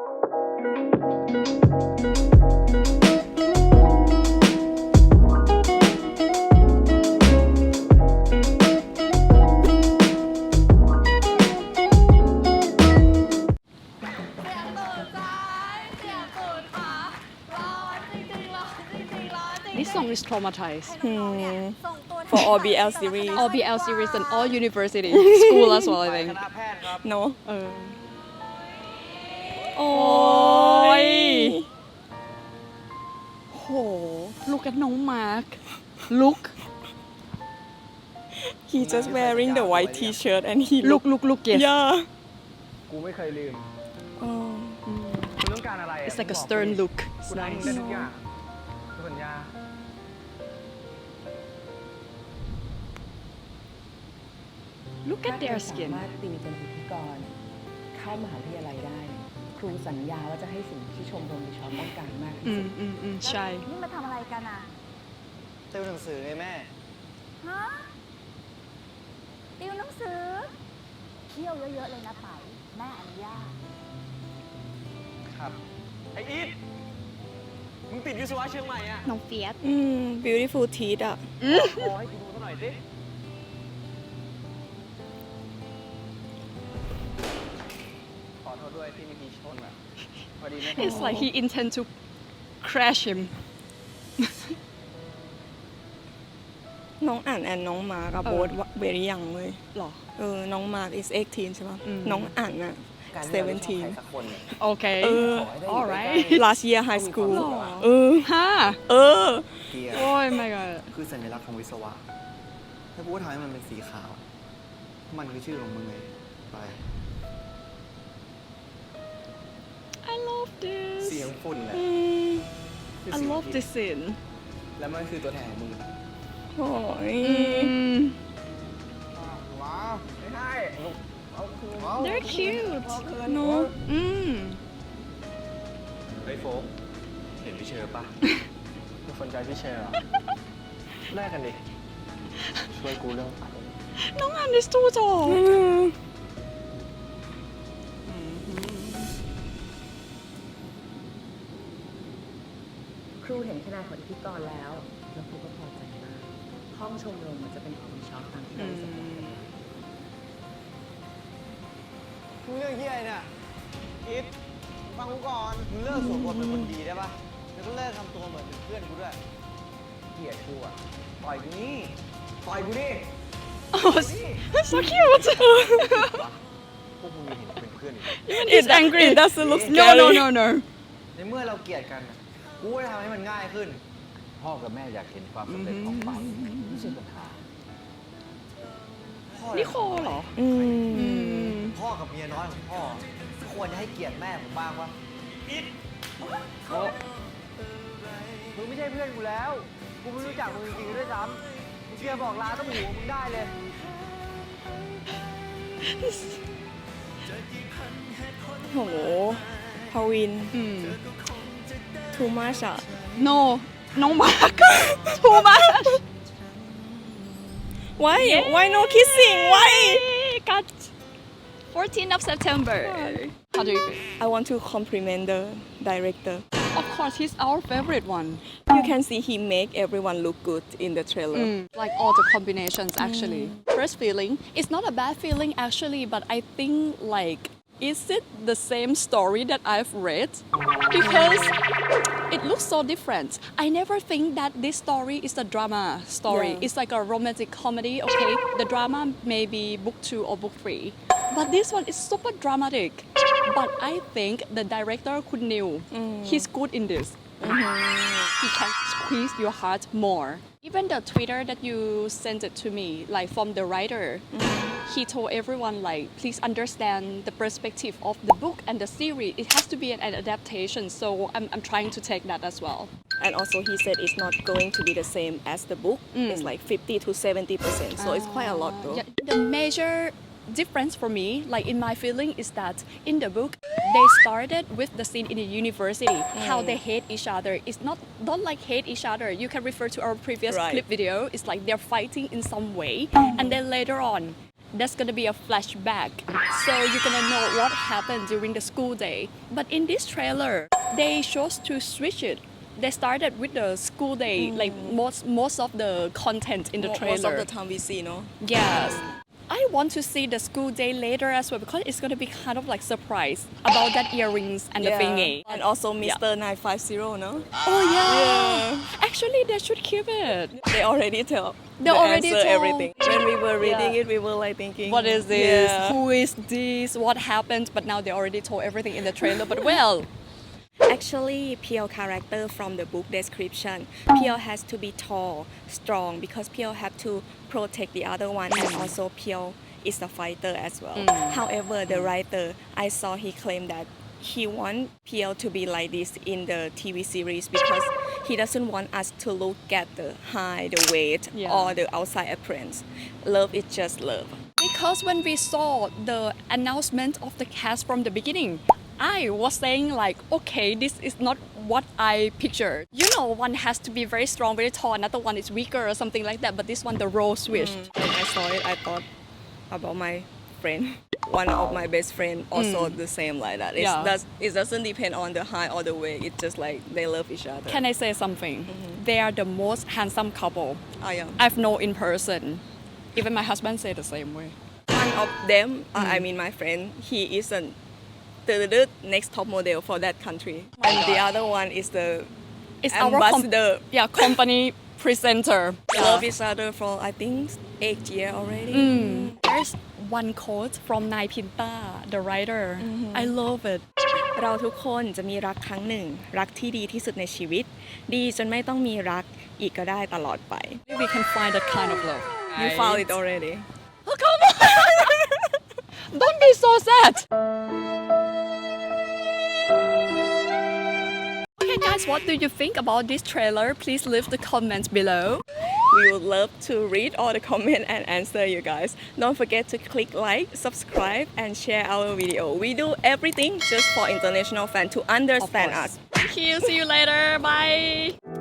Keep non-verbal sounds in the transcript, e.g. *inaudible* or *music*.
This song is traumatized. Hmm. For all BL series. All BL series and all university, school as well, I think. No. Uh. โอ้ย โห look at น้องมาร์ค look he just wearing the white t-shirt and he look look look yes yeah กูไม่เคยลืม อ๋อ มึงต้องการอะไระ it's like a มึงบก stern กูดิ look กู it's ทำมึง nice ได้ทุกอย่างกูสัญญา look at their ถ้าเธอ skin สามารถติวเป็นพิธีกร เข้ามหาวิทยาลัยได้ ครูสัญญาว่าจะให้สิ่งที่ชมรมดิชอบต้องการมากที่อืสุมดอืมอืมใช่ นี่มาทำอะไรกันอะเติมหนังสือไงแม่ ฮะติวหนังสือ เที่ยวเยอะ ๆ เลยนะไตแม่อนุญาต ครับ ไอ้อีทมึงติดวิศวะเชียงใหม่อะ น้องเฟียส อืม beautiful teeth อะขอให้กูดูสักหน่อยสิ ด้วยที่เมื่อกี้ชนอะพอดีไม่ it's like he intend to crash him น้องอ่านแอนน้องมาร์กอะเออ โบสเวรี่ยังเลย หรอ เออ น้องมาร์ก is 18 ใช่ปะอืม น้องอ่านอะ การที่เราไม่ชอบใคร17สักคนเนี่ย โอเค เออ ขอให้ได้อยู่ใกล้ alright last year high school หรอ เออ ฮะเออ เกียร์โอ้ย my god คือสัญลักษณ์ของวิศวะ ถ้ากูทำให้มันเป็นสีขาว มันคือชื่อของมึงเลยไป love this เสียงฝุ่นแหละอืมคือ I สิ่ง love ที่ this scene แล้วมันคือตัวแทนของมึงโอ้ยอืมว้าวไม่ให้ลูกเอาคืน they're cute เนาะอืม เฮ้ยโฟกเห็นพี่เชอร์ปะมึงสนใจพี่เชอร์เหรอแลกกันดิ ช่วยกูเรื่องตัดน้อง เห็นคะแนนของพิธีกรแล้ว แล้วครูก็พอใจมาก ห้องชมรมมันจะเป็นของดิชอบตามที่เรารู้สึกกันมึงเรื่องเฮียอะไรเนี่ยอีทฟังกูก่อนมึงเลิกสวมบทเป็นคนดีได้ปะแล้วก็เลิกทำตัวเหมือนเป็นเพื่อนกูด้วยเกลียดกูอะปล่อยกูนี่ปล่อยกูดิ oh so cute พวกมึงยังเห็นกูเป็นเพื่อนอยู่ he's angry it doesn't look no scary no no no ในเมื่อเราเกลียดกันน่ะ กูจะทำให้มันง่ายขึ้น พ่อกับแม่อยากเห็นความสำเร็จของไปไม่ใช่ปัญหา พ่อนิโคเหรอ อือืมมพ่อกับเมียน้อยของพ่อ ควรจะให้เกียรติแม่ผมบ้างวะอิดมึงไม่ใช่เพื่อนกูแล้ว กูไม่รู้จักมึงจริงๆด้วยซ้ำมึงเกียร์บอกลาต้องหัวมึงได้เลย โหพาวิน อืม too much. No, no mark. *laughs* too much. Why? Yay. Why no kissing? Why? Got 14th of September. How do you feel? I want to compliment the director. Of course, he's our favorite one. You can see he make everyone look good in the trailer. Mm, like all the combinations actually. Mm. First feeling, it's not a bad feeling actually, but I think like is it the same story that I've read? Because it looks so different. I never think that this story is a drama story. Yeah. it's like a romantic comedy okay? The drama may be book two or book three. But this one is super dramatic. But I think the director could knew. Mm. He's good in this. Mm-hmm. He can squeeze your heart more. Even the Twitter that you sent it to me, like from the writer, mm. He told everyone like, please understand the perspective of the book and the series. It has to be an, an adaptation, so I'm, I'm trying to take that as well. and also he said it's not going to be the same as the book mm. it's like 50 to 70 percent so it's quite a lot though Yeah, the major difference for me, like in my feeling, is that in the book they started with the scene in the university, mm. how they hate each other. It's not don't like hate each other. You can refer to our previous Right. clip video. It's like they're fighting in some way, mm. and then later on, there's gonna be a flashback. So you're gonna know what happened during the school day. But in this trailer, they chose to switch it. They started with the school day, like mm. most most of the content in the Mo- trailer. Most of the time we see, no? Yes. I want to see the school day later as well because it's gonna be kind of like surprise about that earrings and the thingy. And also Mr. 950, no? Oh yeah. Actually, they should keep it. They already tell. They the already answer told. everything. When we were reading Yeah. it, we were like thinking, What is this? Yeah. Who is this? What happened? But now they already told everything in the trailer. But well, Actually, Pio character from the book description, Pio has to be tall, strong because Pio have to protect the other one, and also Pio is a fighter as well. Hmm. However, the writer I saw he claimed that he want Pio to be like this in the TV series because he doesn't want us to look at the height, the weight, Yeah. or the outside appearance. Love is just love. because when we saw the announcement of the cast from the beginning, I was saying like, okay, this is not what I pictured. You know, one has to be very strong, very tall, another one is weaker or something like that. But this one, the role switched. Mm. When I saw it, I thought about my friend. *laughs* One of my best friend also mm. the same like that. It's, Yeah. does, it doesn't depend on the height or the weight. It's just like they love each other. Can I say something? Mm-hmm. They are the most handsome couple I am. I've known in person. Even my husband said the same way. One of them, Mm. I mean my friend, he is an the next top model for that country, and the other one is the It's our com- ambassador. yeah company presenter. They love each other for I think eight year already. Mm. There's one quote from Nai Pinta, the writer. I love it. เราทุกคนจะมีรักครั้งหนึ่ง รักที่ดีที่สุดในชีวิต ดีจนไม่ต้องมีรักอีกก็ได้ตลอดไป Maybe we can find that kind of love. You found it already. Oh, come on! Don't be so sad. Guys, what do you think about this trailer? Please leave the comments below. We would love to read all the comment and answer you guys. Don't forget to click like, subscribe, and share our video. We do everything just for international fans to understand us. Thank you. See you later. Bye.